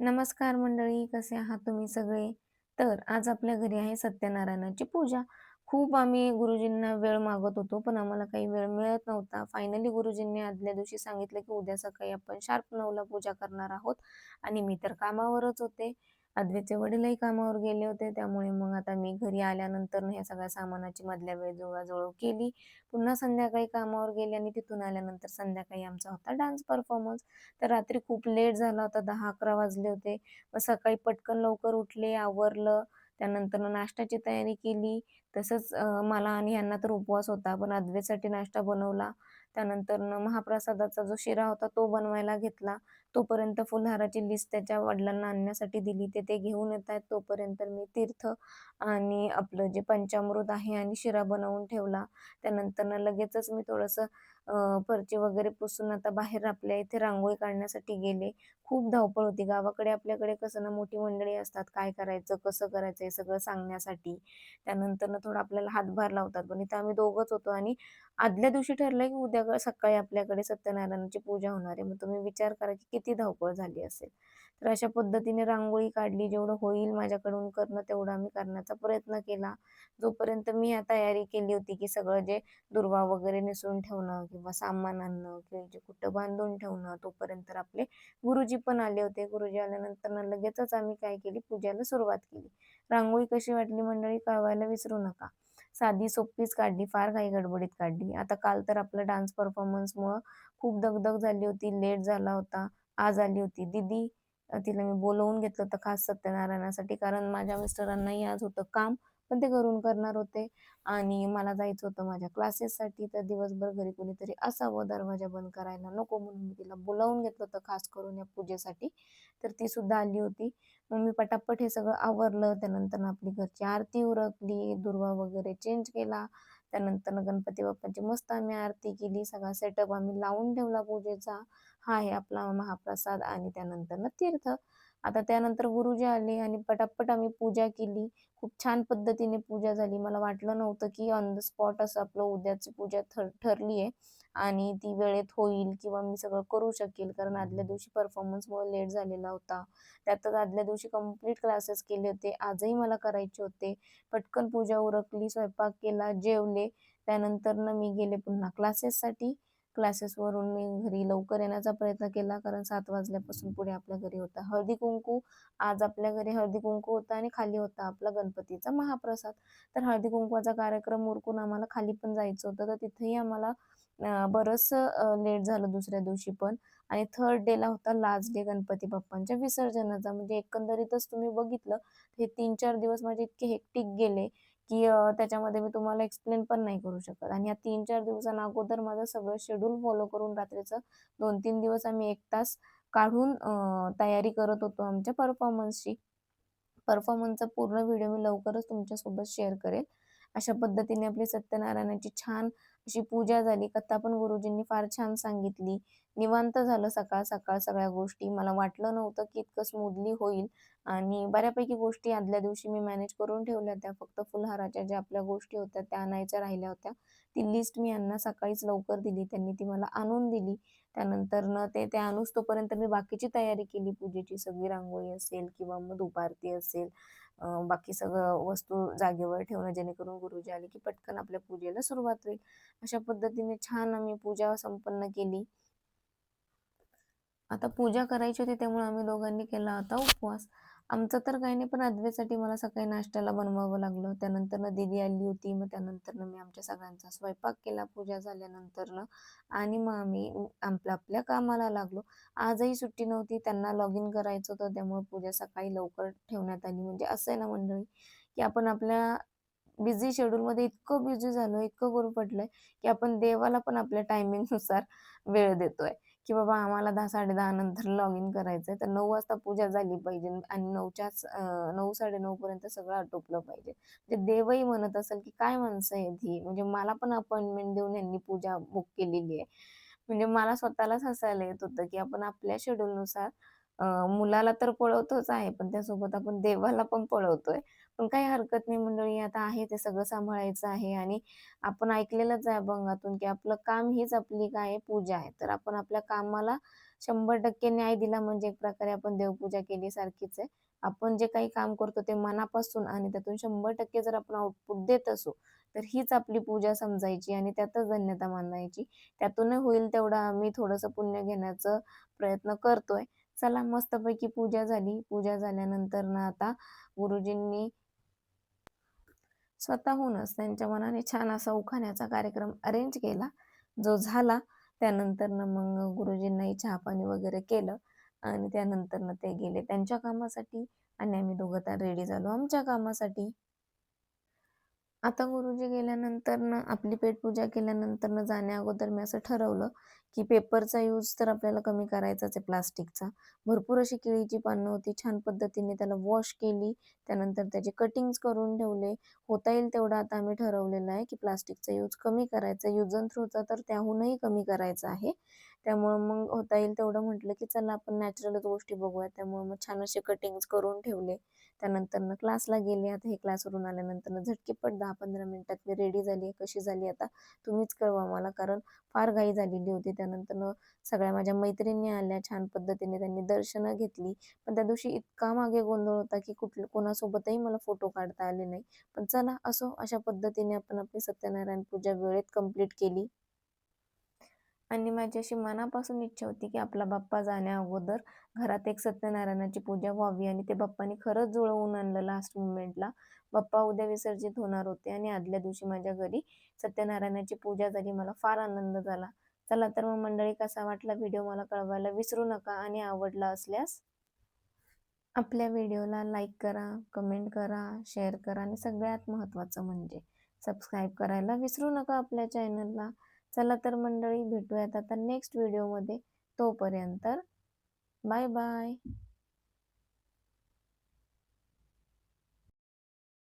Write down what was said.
नमस्कार मंडळी, कसे आहात तुम्ही सगळे? तर आज आपल्या घरी आहे सत्यनारायणाची पूजा. खूप आम्ही गुरुजींना वेळ मागत होतो, पण आम्हाला काही वेळ मिळत नव्हता. फायनली गुरुजींनी आदल्या दिवशी सांगितलं, की उद्या सकाळी आपण शार्प नऊला पूजा करणार आहोत आणि मी तर कामावरच होते. अद्वैतचे वडीलही कामावर गेले होते. त्यामुळे मग आता मी घरी आल्यानंतर ह्या सगळ्या सामानाची मधल्या वेळ जुळवाजुळव केली. पुन्हा संध्याकाळी कामावर गेले आणि तिथून आल्यानंतर संध्याकाळी आमचा होता डान्स परफॉर्मन्स. तर रात्री खूप लेट झाला होता, दहा अकरा वाजले होते. मग सकाळी पटकन लवकर उठले, आवरलं. त्यानंतर नाश्त्याची तयारी केली. तसंच मला आणि यांना तर उपवास होता, पण अद्वेसाठी नाश्ता बनवला. त्यानंतरनं महाप्रसादाचा जो शिरा होता तो बनवायला घेतला. तोपर्यंत फुलहाराची लिस्ट त्याच्या वडिलांना आणण्यासाठी दिली. ते ते घेऊन येत आहेत तोपर्यंत मी तीर्थ आणि आपलं जे पंचामृत आहे आणि शिरा बनवून ठेवला. त्यानंतरनं लगेचच मी थोडंसं अ, फरची वगैरे पुसून आता बाहेर आपल्या इथे रांगोळी काढण्यासाठी गेले. खूप धावपळ होती. गावाकडे आपल्याकडे कसं ना मोठी मंडळी असतात, काय करायचं, कसं करायचं हे सगळं सांगण्यासाठी. त्यांना थोडा आपल्याला हातभार लावतात. पण इथं आम्ही दोघंच होतो आणि आदल्या दिवशी ठरलं की उद्या सकाळी आपल्याकडे सत्यनारायणाची पूजा होणार आहे. मग तुम्ही विचार करा की किती धावपळ झाली असेल. तर अशा पद्धतीने रांगोळी काढली. जेवढं होईल माझ्याकडून करणं तेवढं आम्ही करण्याचा प्रयत्न केला. जोपर्यंत मी या तयारी केली होती की सगळं जे दुर्वा वगैरे नेसून ठेवणं किंवा सामान आणणं किंवा जे कुठं बांधून ठेवणं, तोपर्यंत आपले गुरुजी पण आले होते. गुरुजी आल्यानंतर लगेचच आम्ही काय केली, पूजेला सुरुवात केली. रांगोळी कशी वाटली मंडळी कळवायला विसरू नका. साधी सोपीच काढली, फार काही गडबडीत काढली. आता काल तर आपलं डान्स परफॉर्मन्समुळं खूप दगदग झाली होती, लेट झाला होता. आज आली होती दीदी. तिला मी बोलवून घेतलं होतं खास सत्यनारायणासाठी, कारण माझ्या मिस्टरांनाही आज होतं काम, पण ते घरून करणार होते आणि मला जायचं होतं माझ्या क्लासेससाठी. तर दिवसभर घरी कोणीतरी असावं दरवाजा बंद करायला नको, म्हणून मी तिला बोलावून घेतलं होतं खास करून या पूजेसाठी. तर ती सुद्धा आली होती. मग मी पटापट हे सगळं आवरलं. त्यानंतर आपली घरची आरती उरकली, दुर्वा वगैरे चेंज केला. त्यानंतर गणपती बाप्पाची मस्त आम्ही आरती केली. सगळा सेटअप आम्ही लावून ठेवला पूजेचा. हा आहे आपला महाप्रसाद आणि त्यानंतर तीर्थ. आता त्यानंतर गुरुजी आले आणि पटापट आम्ही पूजा केली. खूप छान पद्धतीने पूजा झाली. मला वाटलं नव्हतं की ऑन द स्पॉट असं आपलं उद्याची पूजा ठर ठरली आहे आणि ती वेळेत होईल किंवा मी सगळं करू शकेल. कारण आदल्या दिवशी परफॉर्मन्समुळे लेट झालेला होता. त्यातच आदल्या दिवशी कंप्लीट क्लासेस केले होते. आजही मला करायचे होते. पटकन पूजा उरकली, स्वयंपाक केला, जेवले. त्यानंतरनं मी गेले पुन्हा क्लासेससाठी. क्लासेसवरून मी घरी लवकर येण्याचा प्रयत्न केला, कारण सात वाजल्यापासून पुढे आपल्या घरी होता हळदी-कुंकू. आज आपल्या घरी हळदी-कुंकू होता आणि खाली होता आपला गणपतीचा महाप्रसाद. तर हळदी-कुंकवाचा कार्यक्रम उरकून आम्हाला खाली पण जायचं होतं. तर तिथेही आम्हाला बरस लेट झालं दुसऱ्या दिवशी पण आणि थर्ड डेला होता लास्ट डे गणपती बाप्पांच्या विसर्जनाचा. म्हणजे एकंदरीतच तुम्ही बघितलं, हे 3-4 दिवस माझे इतके हेक्टिक गेले, की त्याच्यामध्ये मी तुम्हाला एक्सप्लेन पण नाही करू शकत. आणि या 3-4 दिवसांअगोदर माझं सगळं शेड्यूल फॉलो करून रात्रीचं 2-3 दिवस आम्ही 1 तास काढून तयारी करत होतो आमच्या परफॉर्मन्सची. परफॉर्मन्सचा पूर्ण व्हिडिओ मी लवकरच तुमच्यासोबत शेअर करेल. अशा पद्धतीने आपली सत्यनारायणाची छान अशी पूजा झाली. कथा पण गुरुजींनी फार छान सांगितली. निवांत झालं सकाळ-सकाळ सगळ्या गोष्टी. मला वाटलं नव्हतं की इतकं स्मूदली होईल आणि बऱ्यापैकी गोष्टी आदल्या दिवशी मी मॅनेज करून ठेवल्या होत्या. फक्त फुलहाराच्या ज्या आपल्या गोष्टी होत्या त्या आणायच्या राहिल्या होत्या. ती लिस्ट मी यांना सकाळीच लवकर दिली. त्यांनी ती मला आणून दिली. त्यानंतरनं ते ते आणूस तोपर्यंत मी बाकीची तयारी केली पूजेची. सगळी रांगोळी असेल किंवा मग दुपारती असेल, बाकी सगळं वस्तू जागेवर ठेवणं, जेणेकरून गुरुजी आले की पटकन आपल्या पूजेला सुरुवात होईल. अशा पद्धतीने छान आम्ही पूजा संपन्न केली. आता पूजा करायची होती त्यामुळे आम्ही दोघांनी केला होता उपवास. आमचं तर काही नाही, पण आदवेसाठी मला सकाळी नाश्त्याला बनवावं लागलं. त्यानंतरनं दिदी आली होती. मग त्यानंतरनं मी आमच्या सगळ्यांचा स्वयंपाक केला पूजा झाल्यानंतरनं आणि मग आम्ही आपल्या आपल्या कामाला लागलो. आजही सुट्टी नव्हती. त्यांना लॉग इन करायचं होतं, त्यामुळे पूजा सकाळी लवकर ठेवण्यात आली. म्हणजे असं आहे ना मंडळी, की आपण आपल्या बिझी शेड्यूलमध्ये इतकं बिझी झालो इतकं गुरफटलोय, की आपण देवाला पण आपल्या टायमिंगनुसार वेळ देतोय, की बाबा आम्हाला दहा साडे दहा नंतर लॉग इन करायचंय, तर नऊ वाजता पूजा झाली पाहिजे आणि नऊच्या नऊ साडे नऊ पर्यंत सगळं आटोपलं पाहिजे. ते देवही म्हणत असेल, की काय माणसं आहेत ही. म्हणजे मला पण अपॉइंटमेंट देऊन यांनी पूजा बुक केलेली आहे. म्हणजे मला स्वतःलाच हसायला येत होतं, की आपण आपल्या शेड्यूलनुसार मुलाला तर पळवतोच आहे, पण त्यासोबत आपण देवाला पण पळवतोय. पण काही हरकत नाही मंडळी, आता आहे ते सगळं सांभाळायचं आहे आणि आपण ऐकलेलंच आहे अभंगातून, की आपलं काम हीच आपली काय आहे, पूजा आहे. तर आपण आपल्या कामाला शंभर टक्के न्याय दिला म्हणजे एक प्रकारे आपण देवपूजा केली सारखीच आहे. आपण जे काही काम करतो ते मनापासून आणि त्यातून शंभर टक्के जर आपण आउटपुट देत असू तर हीच आपली पूजा समजायची आणि त्यातच धन्यता मानायची. त्यातूनही होईल तेवढं आम्ही थोडंसं पुण्य घेण्याचा प्रयत्न करतोय. चला मस्तपैकी पूजा झाली. पूजा झाल्यानंतर ना आता गुरुजींनी स्वतःहूनच त्यांच्या मनाने छान असा उखाण्याचा कार्यक्रम अरेंज केला. जो झाला त्यानंतर मग गुरुजींनाही चहा पाणी वगैरे केलं आणि त्यानंतर ते गेले. त्यांच्या कामासाठी आणि आम्ही दोघं तर रेडी झालो आमच्या कामासाठी. आता गुरुजी गेल्यानंतर ना आपली पेटपूजा केल्यानंतर ना जाण्या अगोदर मी असं ठरवलं की पेपरचा यूज तर आपल्याला कमी करायचाच आहे प्लास्टिकचा. भरपूर अशी केळीची पानं होती छान पद्धतीने त्याला वॉश केली त्यानंतर त्याचे कटिंग्स करून ठेवले. होता येईल तेवढं आता आम्ही ठरवलेलं आहे की प्लास्टिकचा यूज कमी करायचा यूज अँड थ्रोचा तर त्याहूनही कमी करायचा आहे. त्यामुळं मग होता येईल तेवढं म्हटलं की चला आपण नॅचरलच गोष्टी बघूया त्यामुळे मग छान असे कटिंग्स करून ठेवले. त्यानंतर न क्लासला गेले आता हे क्लासवरून आल्यानंतर झटकेपट दहा पंधरा मिनिटात मी रेडी झाली कशी झाली आता? तुम्हीच कळवा मला कारण फार घाई झालेली होती. त्यानंतर सगळ्या माझ्या मैत्रिणी आल्या छान पद्धतीने त्यांनी दर्शनं घेतली. पण त्या दिवशी इतका मागे गोंधळ होता की कुठलं कोणासोबतही मला फोटो काढता आले नाही. पण चला असो अशा पद्धतीने आपण आपली सत्यनारायण पूजा वेळेत कंप्लीट केली. आणि माझी अशी मनापासून इच्छा होती की आपला बाप्पा जाण्या अगोदर घरात एक सत्यनारायणाची पूजा व्हावी आणि ते बाप्पानी खरंच जुळवून आणलं लास्ट मुमेंटला बाप्पा उद्या विसर्जित होणार होते आणि आदल्या दिवशी माझ्या घरी सत्यनारायणाची पूजा झाली. मला फार आनंद झाला. चला तर मग मंडळी कसा वाटला व्हिडिओ मला कळवायला? विसरू नका आणि आवडला असल्यास आपल्या व्हिडिओला लाईक करा कमेंट करा शेअर करा आणि सगळ्यात महत्त्वाचं म्हणजे सबस्क्राईब करायला विसरू नका आपल्या चॅनलला चला तर मंडळी भेटूयात आता नेक्स्ट व्हिडिओमध्ये तोपर्यंत बाय बाय